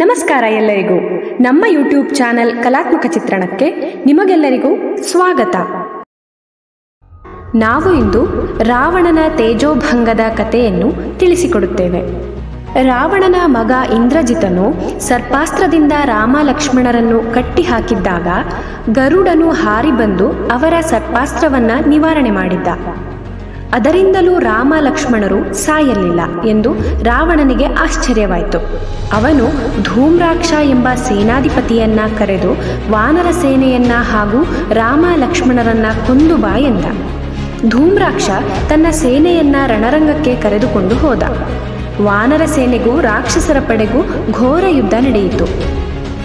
ನಮಸ್ಕಾರ ಎಲ್ಲರಿಗೂ. ನಮ್ಮ ಯೂಟ್ಯೂಬ್ ಚಾನೆಲ್ ಕಲಾತ್ಮಕ ಚಿತ್ರಣಕ್ಕೆ ನಿಮಗೆಲ್ಲರಿಗೂ ಸ್ವಾಗತ. ನಾವು ಇಂದು ರಾವಣನ ತೇಜೋಭಂಗದ ಕಥೆಯನ್ನು ತಿಳಿಸಿಕೊಡುತ್ತೇವೆ. ರಾವಣನ ಮಗ ಇಂದ್ರಜಿತನು ಸರ್ಪಾಸ್ತ್ರದಿಂದ ರಾಮ ಲಕ್ಷ್ಮಣರನ್ನು ಕಟ್ಟಿ ಹಾಕಿದ್ದಾಗ ಗರುಡನು ಹಾರಿ ಬಂದು ಅವರ ಸರ್ಪಾಸ್ತ್ರವನ್ನು ನಿವಾರಣೆ ಮಾಡಿದ್ದ. ಅದರಿಂದಲೂ ರಾಮ ಲಕ್ಷ್ಮಣರು ಸಾಯಲಿಲ್ಲ ಎಂದು ರಾವಣನಿಗೆ ಆಶ್ಚರ್ಯವಾಯಿತು. ಅವನು ಧೂಮ್ರಾಕ್ಷ ಎಂಬ ಸೇನಾಧಿಪತಿಯನ್ನ ಕರೆದು ವಾನರ ಸೇನೆಯನ್ನ ಹಾಗೂ ರಾಮ ಲಕ್ಷ್ಮಣರನ್ನ ಕೊಂದು ಬಾ ಎಂದ. ಧೂಮ್ರಾಕ್ಷ ತನ್ನ ಸೇನೆಯನ್ನ ರಣರಂಗಕ್ಕೆ ಕರೆದುಕೊಂಡು ಹೋದ. ವಾನರ ಸೇನೆಗೂ ರಾಕ್ಷಸರ ಪಡೆಗೂ ಘೋರ ಯುದ್ಧ ನಡೆಯಿತು.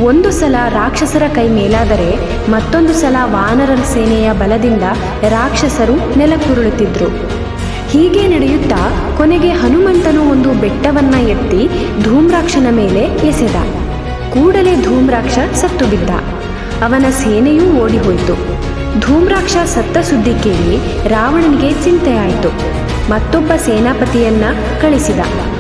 ಒಂದು ಸಲ ರಾಕ್ಷಸರ ಕೈ ಮೇಲಾದರೆ ಮತ್ತೊಂದು ಸಲ ವಾನರರ ಸೇನೆಯ ಬಲದಿಂದ ರಾಕ್ಷಸರು ನೆಲಕ್ಕುರುಳುತ್ತಿದ್ದರು ಹೀಗೆ ನಡೆಯುತ್ತಾ ಕೊನೆಗೆ ಹನುಮಂತನು ಒಂದು ಬೆಟ್ಟವನ್ನು ಎತ್ತಿ ಧೂಮ್ರಾಕ್ಷನ ಮೇಲೆ ಎಸೆದ. ಕೂಡಲೇ ಧೂಮ್ರಾಕ್ಷ ಸತ್ತು ಬಿದ್ದ. ಅವನ ಸೇನೆಯೂ ಓಡಿಹೋಯಿತು. ಧೂಮ್ರಾಕ್ಷ ಸತ್ತ ಸುದ್ದಿ ಕೇಳಿ ರಾವಣನಿಗೆ ಚಿಂತೆಯಾಯಿತು ಮತ್ತೊಬ್ಬ ಸೇನಾಪತಿಯನ್ನ ಕಳಿಸಿದ.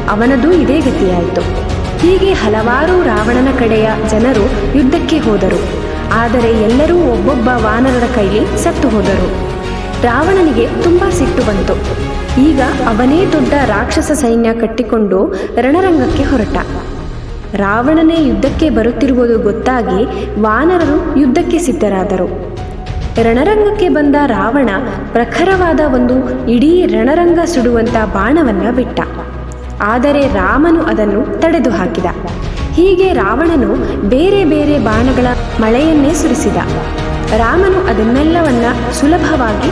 ಅವನದು ಇದೇ ಗತಿಯಾಯಿತು. ಹೀಗೆ ಹಲವಾರು ರಾವಣನ ಕಡೆಯ ಜನರು ಯುದ್ಧಕ್ಕೆ ಹೋದರು. ಆದರೆ ಎಲ್ಲರೂ ಒಬ್ಬೊಬ್ಬ ವಾನರರ ಕೈಲಿ ಸತ್ತು ಹೋದರು. ರಾವಣನಿಗೆ ತುಂಬ ಸಿಟ್ಟು ಬಂತು. ಈಗ ಅವನೇ ದೊಡ್ಡ ರಾಕ್ಷಸ ಸೈನ್ಯ ಕಟ್ಟಿಕೊಂಡು ರಣರಂಗಕ್ಕೆ ಹೊರಟ. ರಾವಣನೇ ಯುದ್ಧಕ್ಕೆ ಬರುತ್ತಿರುವುದು ಗೊತ್ತಾಗಿ ವಾನರರು ಯುದ್ಧಕ್ಕೆ ಸಿದ್ಧರಾದರು. ರಣರಂಗಕ್ಕೆ ಬಂದ ರಾವಣ ಪ್ರಖರವಾದ ಒಂದು ಇಡೀ ರಣರಂಗ ಸುಡುವಂತ ಬಾಣವನ್ನು ಬಿಟ್ಟ. ಆದರೆ ರಾಮನು ಅದನ್ನು ತಡೆದು ಹಾಕಿದ ಹೀಗೆ ರಾವಣನು ಬೇರೆ ಬೇರೆ ಬಾಣಗಳ ಮಳೆಯನ್ನೇ ಸುರಿಸಿದ. ರಾಮನು ಅದನ್ನೆಲ್ಲವನ್ನ ಸುಲಭವಾಗಿ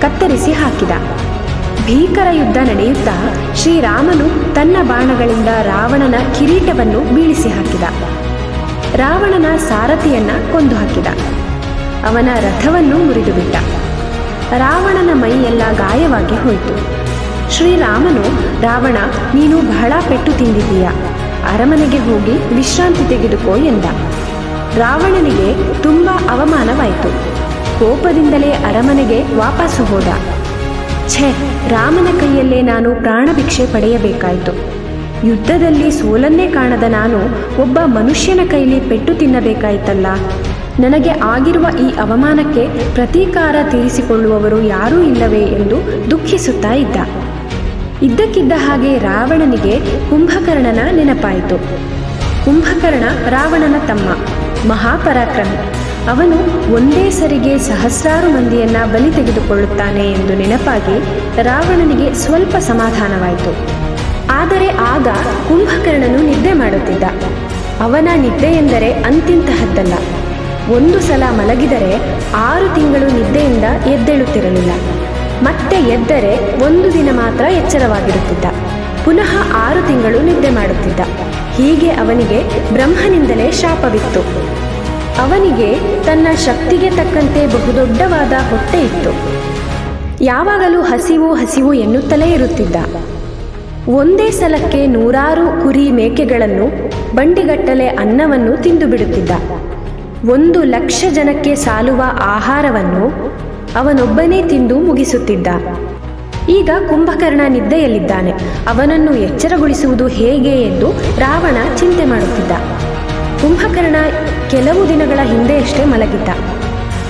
ಕತ್ತರಿಸಿ ಹಾಕಿದ. ಭೀಕರ ಯುದ್ಧ ನಡೆಯುತ್ತಾ ಶ್ರೀರಾಮನು ತನ್ನ ಬಾಣಗಳಿಂದ ರಾವಣನ ಕಿರೀಟವನ್ನು ಬೀಳಿಸಿ ಹಾಕಿದ. ರಾವಣನ ಸಾರಥಿಯನ್ನ ಕೊಂದು ಹಾಕಿದ. ಅವನ ರಥವನ್ನು ಮುರಿದುಬಿಟ್ಟ. ರಾವಣನ ಮೈಯೆಲ್ಲ ಗಾಯವಾಗಿ ಹೋಯಿತು. ಶ್ರೀರಾಮನು, ರಾವಣ, ನೀನು ಬಹಳ ಪೆಟ್ಟು ತಿಂದಿದ್ದೀಯ? ಅರಮನೆಗೆ ಹೋಗಿ ವಿಶ್ರಾಂತಿ ತೆಗೆದುಕೋ ಎಂದ. ರಾವಣನಿಗೆ ತುಂಬ ಅವಮಾನವಾಯಿತು. ಕೋಪದಿಂದಲೇ ಅರಮನೆಗೆ ವಾಪಸ್ಸು ಹೋದ. ಛೇ, ರಾಮನ ಕೈಯಲ್ಲೇ ನಾನು ಪ್ರಾಣಭಿಕ್ಷೆ ಪಡೆಯಬೇಕಾಯಿತು. ಯುದ್ಧದಲ್ಲಿ ಸೋಲನ್ನೇ ಕಾಣದ ನಾನು ಒಬ್ಬ ಮನುಷ್ಯನ ಕೈಲಿ ಪೆಟ್ಟು ತಿನ್ನಬೇಕಾಯಿತಲ್ಲ? ನನಗೆ ಆಗಿರುವ ಈ ಅವಮಾನಕ್ಕೆ ಪ್ರತೀಕಾರ ತೀರಿಸಿಕೊಳ್ಳುವವರು ಯಾರೂ ಇಲ್ಲವೇ ಎಂದು ದುಃಖಿಸುತ್ತಾ ಇದ್ದ. ಇದ್ದಕ್ಕಿದ್ದ ಹಾಗೆ ರಾವಣನಿಗೆ ಕುಂಭಕರ್ಣನ ನೆನಪಾಯಿತು. ಕುಂಭಕರ್ಣ ರಾವಣನ ತಮ್ಮ, ಮಹಾಪರಾಕ್ರಮಿ. ಅವನು ಒಂದೇ ಸರಿಗೆ ಸಹಸ್ರಾರು ಮಂದಿಯನ್ನ ಬಲಿ ತೆಗೆದುಕೊಳ್ಳುತ್ತಾನೆ ಎಂದು ನೆನಪಾಗಿ ರಾವಣನಿಗೆ ಸ್ವಲ್ಪ ಸಮಾಧಾನವಾಯಿತು. ಆದರೆ ಆಗ ಕುಂಭಕರ್ಣನು ನಿದ್ದೆ ಮಾಡುತ್ತಿದ್ದ. ಅವನ ನಿದ್ದೆ ಎಂದರೆ ಅಂತಿಂತಹದ್ದಲ್ಲ. ಒಂದು ಸಲ ಮಲಗಿದರೆ ಆರು ತಿಂಗಳು ನಿದ್ದೆಯಿಂದ ಎದ್ದೇಳುತ್ತಿರಲಿಲ್ಲ. ಮತ್ತೆ ಎದ್ದರೆ ಒಂದು ದಿನ ಮಾತ್ರ ಎಚ್ಚರವಾಗಿರುತ್ತಿದ್ದ. ಪುನಃ ಆರು ತಿಂಗಳು ನಿದ್ದೆ ಮಾಡುತ್ತಿದ್ದ. ಹೀಗೆ ಅವನಿಗೆ ಬ್ರಹ್ಮನಿಂದಲೇ ಶಾಪವಿತ್ತು. ಅವನಿಗೆ ತನ್ನ ಶಕ್ತಿಗೆ ತಕ್ಕಂತೆ ಬಹುದೊಡ್ಡವಾದ ಹೊಟ್ಟೆ ಇತ್ತು. ಯಾವಾಗಲೂ ಹಸಿವು ಹಸಿವು ಎನ್ನುತ್ತಲೇ ಇರುತ್ತಿದ್ದ. ಒಂದೇ ಸಲಕ್ಕೆ ನೂರಾರು ಕುರಿ ಮೇಕೆಗಳನ್ನು, ಬಂಡಿಗಟ್ಟಲೆ ಅನ್ನವನ್ನು ತಿಂದು ಬಿಡುತ್ತಿದ್ದ ಒಂದು ಲಕ್ಷ ಜನಕ್ಕೆ ಸಾಲುವ ಆಹಾರವನ್ನು ಅವನೊಬ್ಬನೇ ತಿಂದು ಮುಗಿಸುತ್ತಿದ್ದ. ಈಗ ಕುಂಭಕರ್ಣ ನಿದ್ದೆಯಲ್ಲಿದ್ದಾನೆ. ಅವನನ್ನು ಎಚ್ಚರಗೊಳಿಸುವುದು ಹೇಗೆ ಎಂದು ರಾವಣ ಚಿಂತೆ ಮಾಡುತ್ತಿದ್ದ. ಕುಂಭಕರ್ಣ ಕೆಲವು ದಿನಗಳ ಹಿಂದೆಯಷ್ಟೇ ಮಲಗಿದ್ದ.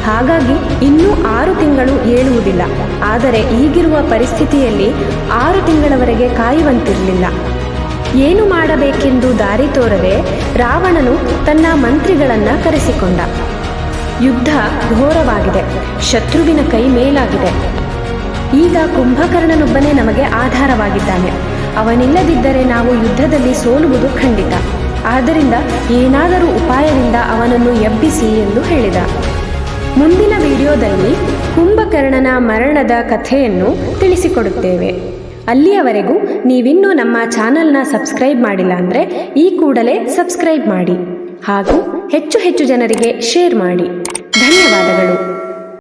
ಹಾಗಾಗಿ ಇನ್ನೂ ಆರು ತಿಂಗಳು ಏಳುವುದಿಲ್ಲ. ಆದರೆ ಈಗಿರುವ ಪರಿಸ್ಥಿತಿಯಲ್ಲಿ ಆರು ತಿಂಗಳವರೆಗೆ ಕಾಯುವಂತಿರಲಿಲ್ಲ. ಏನು ಮಾಡಬೇಕೆಂದು ದಾರಿ ತೋರದೆ ರಾವಣನು ತನ್ನ ಮಂತ್ರಿಗಳನ್ನು ಕರೆಸಿಕೊಂಡ. ಯುದ್ಧ ಘೋರವಾಗಿದೆ. ಶತ್ರುವಿನ ಕೈ ಮೇಲಾಗಿದೆ. ಈಗ ಕುಂಭಕರ್ಣನೊಬ್ಬನೇ ನಮಗೆ ಆಧಾರವಾಗಿದ್ದಾನೆ. ಅವನಿಲ್ಲದಿದ್ದರೆ ನಾವು ಯುದ್ಧದಲ್ಲಿ ಸೋಲುವುದು ಖಂಡಿತ. ಆದ್ದರಿಂದ ಏನಾದರೂ ಉಪಾಯದಿಂದ ಅವನನ್ನು ಎಬ್ಬಿಸಿ ಎಂದು ಹೇಳಿದ. ಮುಂದಿನ ವಿಡಿಯೋದಲ್ಲಿ ಕುಂಭಕರ್ಣನ ಮರಣದ ಕಥೆಯನ್ನು ತಿಳಿಸಿಕೊಡುತ್ತೇವೆ. ಅಲ್ಲಿಯವರೆಗೂ ನೀವಿನ್ನೂ ನಮ್ಮ ಚಾನಲ್ನ ಸಬ್ಸ್ಕ್ರೈಬ್ ಮಾಡಿಲ್ಲ ಅಂದರೆ ಈ ಕೂಡಲೇ ಸಬ್ಸ್ಕ್ರೈಬ್ ಮಾಡಿ. ಹಾಗೂ ಹೆಚ್ಚು ಹೆಚ್ಚು ಜನರಿಗೆ ಶೇರ್ ಮಾಡಿ. ಧನ್ಯವಾದಗಳು.